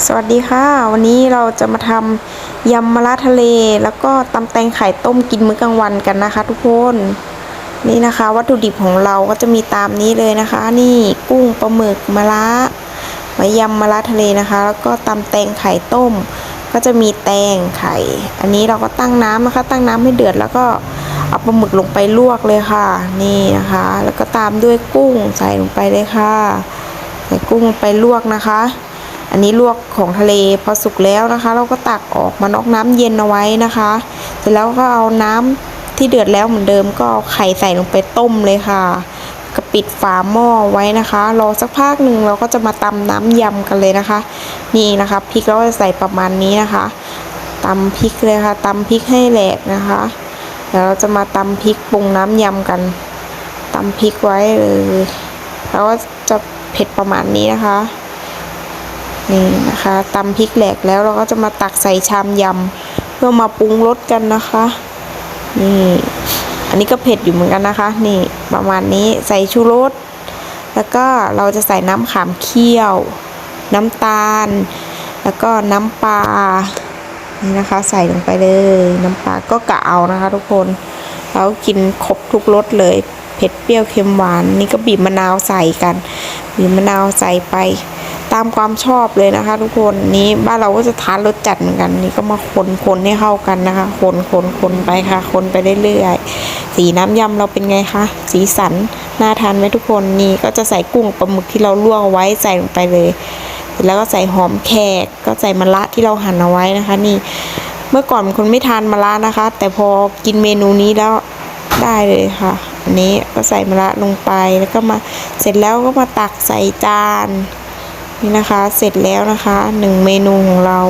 สวัสดีค่ะ วันนี้เราจะมาทำยำมะระทะเล แล้วก็ตำแตงไข่ต้มกินมื้อกลางวันกันนะคะ ทุกคนนี่นะคะ วัตถุดิบของเราก็จะมีตามนี้เลยนะคะ นี่กุ้งปลาหมึกมะระไว้ยำมะระทะเลนะคะ แล้วก็ตำแตงไข่ต้ม ก็จะมีแตงไข่ อันนี้เราก็ตั้งน้ำนะคะ ตั้งน้ำให้เดือดแล้วก็เอาปลาหมึกลงไปลวกเลยค่ะ นี่นะคะ แล้วก็ตามด้วยกุ้งใส่ลงไปเลยค่ะใส่กุ้งลงไปลวกนะคะ อันนี้ลวกของทะเลพอสุกแล้วนะคะ เราก็ตักออกมานอกน้ำเย็นเอาไว้นะคะ เสร็จแล้วก็เอาน้ำที่เดือดแล้วเหมือนเดิมก็เอาไข่ใส่ลงไปต้มเลยค่ะก็ปิดฝาหม้อไว้นะคะ รอสักพักหนึ่งเราก็จะมาตำน้ำยำกันเลยนะคะ นี่นะคะพริกเราก็จะใส่ประมาณนี้นะคะตำพริกเลยค่ะตำพริกให้แหลกนะคะเดี๋ยวเราจะมาตำพริกปรุงน้ำยำกันตำพริกไว้เลยแล้วก็จะเผ็ดประมาณนี้นะคะ นี่นะคะตำพริกแหลกแล้วเราก็จะมาตักใส่ชามยำเพื่อมาปรุงรสกันนะคะ นี่ อันนี้ก็เผ็ดอยู่เหมือนกันนะคะ นี่ประมาณนี้ใส่ชูรสแล้วก็เราจะใส่น้ำขามเคี่ยว น้ำตาล แล้วก็น้ำปลานี่นะคะ ใส่ลงไปเลย น้ำปลาก็กะเอานะคะ ทุกคนแล้วกินครบทุกรสเลยเผ็ดเปรี้ยวเค็มหวาน นี่ก็บีบมะนาวใส่กัน บีบมะนาวใส่ไป ตามความชอบเลยนะคะ ทุกคนนี้บ้านเราก็จะทานรสจัดเหมือนกัน นี่ก็มาคนคนให้เข้ากันนะคะ คนคนคนไปค่ะ คนไปเรื่อยๆสีน้ำยำเราเป็นไงคะสีสันน่าทานไหมทุกคนนี่ก็จะใส่กุ้งปลาหมึกที่เราลวกเอาไว้ใส่ลงไปเลย แล้วก็ใส่หอมแขกก็ใส่มะระที่เราหั่นเอาไว้นะคะ นี่เมื่อก่อนคนไม่ทานมะระนะคะ แต่พอกินเมนูนี้แล้วได้เลยค่ะอันนี้ก็ใส่มะระลงไปแล้วก็มาเสร็จแล้วก็มาตักใส่จาน นี่นะคะเสร็จแล้วนะคะหนึ่งเมนูของเรา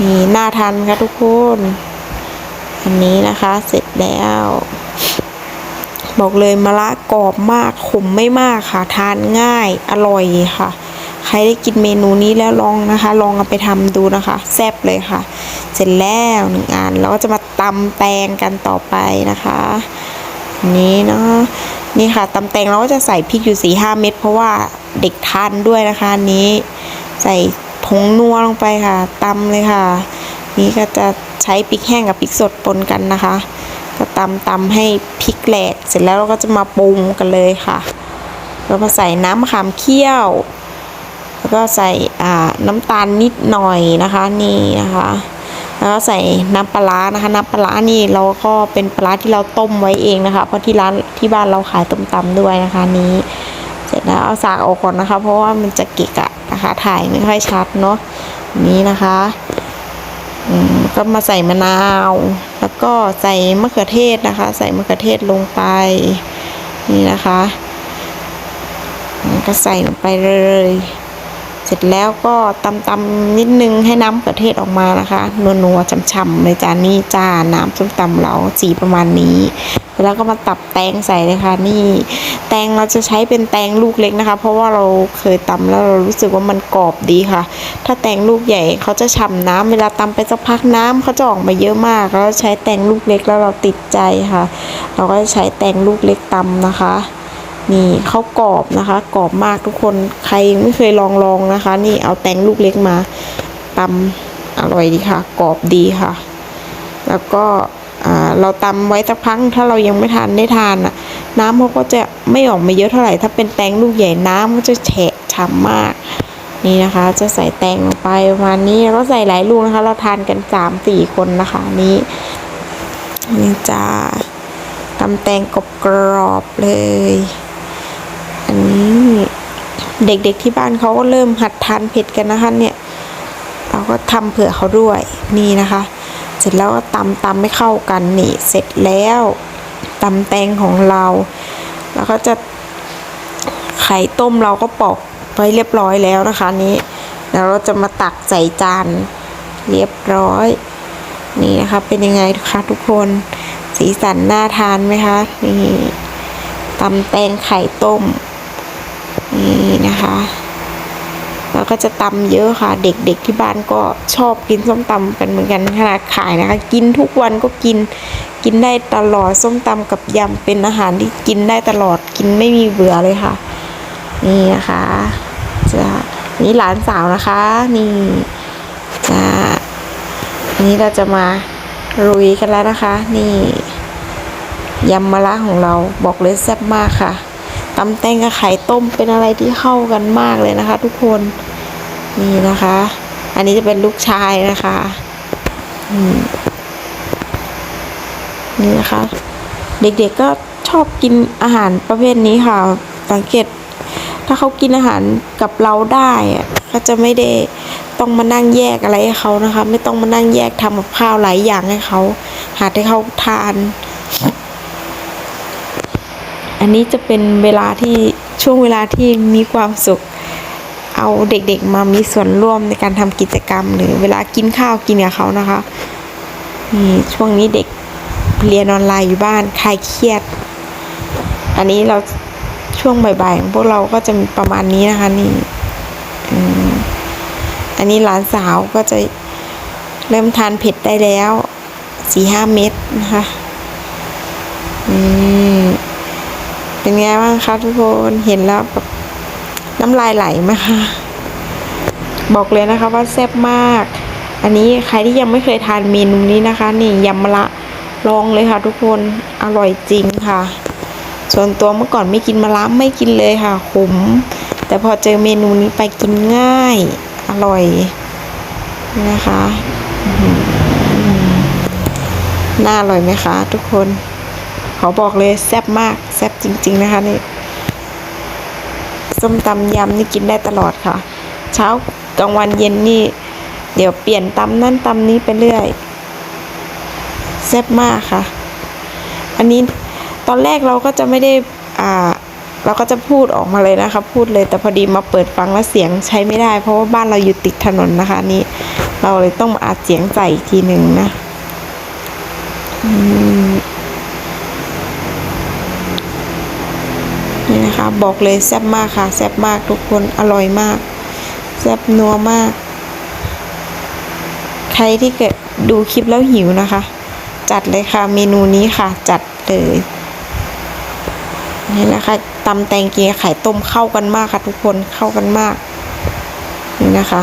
นี่น่าทานค่ะทุกคนอันนี้นะคะเสร็จแล้ว บอกเลยมะระกรอบมากขมไม่มากค่ะ ทานง่ายอร่อยค่ะ ใครได้กินเมนูนี้แล้วลองนะคะ ลองเอาไปทำดูนะคะ แซ่บเลยค่ะ เสร็จแล้วหนึ่งอันแล้วก็จะมาตำแตงกันต่อไปนะคะนนี้เนาะ นี่ค่ะตำแตงเราก็จะใส่พริกอยู่สี่ห้าเม็ดเพราะว่าเด็กทานด้วยนะคะอันนี้ ใส่ผงนัวลงไปค่ะตำเลยค่ะ นี่ก็จะใช้พริกแห้งกับพริกสดปนกันนะคะ ก็ตำตำให้พริกแหลก เสร็จแล้วเราก็จะมาปรุงกันเลยค่ะแล้วมาใส่น้ำมะขามเคี่ยว แล้วก็ใส่น้ำตาลนิดหน่อยนะคะนี่นะคะ แล้วใส่น้ำปลานะคะ น้ำปลานี่เราก็เป็นปลาที่เราต้มไว้เองนะคะ เพราะที่ร้านที่บ้านเราขายต้มตำด้วยนะคะนี้ เสร็จแล้วเอาสากออกก่อนนะคะ เพราะว่ามันจะเกะกะนะคะ ถ่ายไม่ค่อยชัดเนาะนี้นะคะอืมก็มาใส่มะนาว แล้วก็ใส่มะเขือเทศนะคะ ใส่มะเขือเทศลงไป นี่นะคะ ก็ใส่ลงไปเลยเส ร็จแล้วก็ตำตำนิดนึงให้น้ำมะเขือเทศออกมานะคะนัวๆฉ่ำๆเลยจานนี้จานน้ำส้มตำเราสีประมาณนี้ แล้วก็มาตับแตงใส่เลยค่ะนี่แตงเราจะใช้เป็นแตงลูกเล็กนะคะ เพราะว่าเราเคยตำแล้วเรารู้สึกว่ามันกรอบดีค่ะ ถ้าแตงลูกใหญ่เขาจะฉ่ำน้ำเวลาตำไปสักพักน้ำเขาจะออกมาเยอะมากแล้วใช้แตงลูกเล็กแล้วเราติดใจค่ะ เราก็จะใช้แตงลูกเล็กตำนะคะ นี่เขาวกรอบนะคะกรอบมากทุกคนใครยังไม่เคยลองลองนะคะ นี่เอาแตงลูกเล็กมาตำอร่อยดีค่ะกรอบดีค่ะ แล้วก็เราตำไว้สักพักถ้าเรายังไม่ทานได้ทานอะ น้ำเขาก็จะไม่ออกมาเยอะเท่าไหร่ ถ้าเป็นแตงลูกใหญ่น้ำก็จะแฉะฉ่ำมาก นี่นะคะ จะใส่แตงลงไปประมาณนี้แล้วก็ใส่หลายลูกนะคะ เราทานกันสามสี่คนนะคะนี่นี่จ้าตำแตงกรอบๆเลย เด็กๆที่บ้านเขาก็เริ่มหัดทานเผ็ดกันนะคะเนี่ยเราก็ทำเผื่อเขาด้วยนี่นะคะ เสร็จแล้วก็ตำตำไม่เข้ากันนี่เสร็จแล้วตำแตงของเรา แล้วก็จะไข่ต้มเราก็ปอกไว้เรียบร้อยแล้วนะคะนี้แล้วเราจะมาตักใส่จานเรียบร้อย นี่นะคะเป็นยังไงคะทุกคนสีสันน่าทานไหมคะนี่ตำแตงไข่ต้ม นี่นะคะ แล้วก็จะตำเยอะค่ะ เด็กๆที่บ้านก็ชอบกินส้มตำกันเหมือนกันขนาดขายนะคะ กินทุกวันก็กิน กินได้ตลอดส้มตำกับยำเป็นอาหารที่กินได้ตลอดกินไม่มีเบื่อเลยค่ะ นี่นะคะจะนี่หลานสาวนะคะ นี่จ้าอันนี้เราจะมาลุยกันแล้วนะคะ นี่ยำมะระของเราบอกเลยแซ่บมากค่ะ ตำแตงกับไข่ต้มเป็นอะไรที่เข้ากันมากเลยนะคะ ทุกคนนี่นะคะ อันนี้จะเป็นลูกชายนะคะนี่นะคะ เด็กๆก็ชอบกินอาหารประเภทนี้ค่ะ สังเกต ถ้าเขากินอาหารกับเราได้ก็จะไม่ได้ต้องมานั่งแยกอะไรให้เขานะคะ ไม่ต้องมานั่งแยกทำกับข้าวหลายอย่างให้เขาหาให้เขาทาน อันนี้จะเป็นเวลาที่ช่วงเวลาที่มีความสุข เอาเด็กๆมามีส่วนร่วมในการทำกิจกรรม หรือเวลากินข้าวกินกับเขานะคะนี่ช่วงนี้เด็กเรียนออนไลน์อยู่บ้านคลายเครียด อันนี้เราช่วงบ่ายๆของพวกเราก็จะมีประมาณนี้นะคะนี่อันนี้หลานสาวก็จะเริ่มทานเผ็ดได้แล้วสี่ห้าเม็ดนะคะ อืม เป็นไงบ้างคะทุกคนเห็นแล้วแบบน้ำลายไหลไหมคะบอกเลยนะคะว่าแซ่บมาก อันนี้ใครที่ยังไม่เคยทานเมนูนี้นะคะ นี่ยำมะละลองเลยค่ะ ทุกคนอร่อยจริงค่ะ ส่วนตัวเมื่อก่อนไม่กินมะระไม่กินเลยค่ะขมแต่พอเจอเมนูนี้ไปกินง่าย อร่อยนะคะน่าอร่อยไหมคะ ทุกคน ขอบอกเลยแซ่บมากแซ่บจริง ๆ นะคะนี่ส้มตำยำนี่กินได้ตลอดค่ะ เช้ากลางวันเย็นนี่ เดี๋ยวเปลี่ยนตำนั่นตำนี้ไปเรื่อยแซ่บมากค่ะ อันนี้ตอนแรกเราก็จะไม่ได้อ่าเราก็จะพูดออกมาเลยนะคะ พูดเลยแต่พอดีมาเปิดฟังแล้วเสียงใช้ไม่ได้ เพราะว่าบ้านเราอยู่ติดถนนนะคะ นี่ เราเลยต้องมาอัดเสียงใส่อีกทีหนึ่งนะ อืมนี่นะคะ บอกเลยแซ่บมากค่ะ แซ่บมากทุกคนอร่อยมาก แซ่บนัวมาก ใครที่เกิดดูคลิปแล้วหิวนะคะ จัดเลยค่ะเมนูนี้ค่ะ จัดเลยนี่นะคะตำแตงกินกับไข่ต้มเข้ากันมากค่ะ ทุกคนเข้ากันมากนี่นะคะ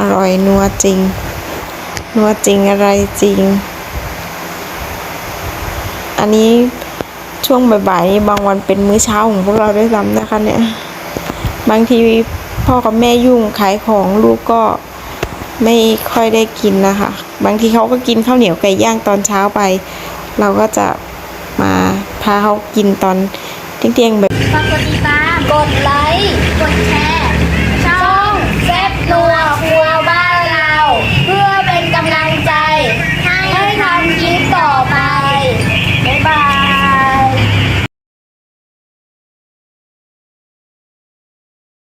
อร่อยนัวจริง นัวจริงอะไรจริง อันนี้ช่วงบ่ายๆนี้บางวันเป็นมื้อเช้าของพวกเราด้วยซ้ำนะคะเนี่ย บางทีพ่อกับแม่ยุ่งขายของลูกก็ไม่ค่อยได้กินนะคะ บางทีเขาก็กินข้าวเหนียวไก่ย่างตอนเช้าไป เราก็จะมาพาเขากินตอนเที่ยงๆแบบ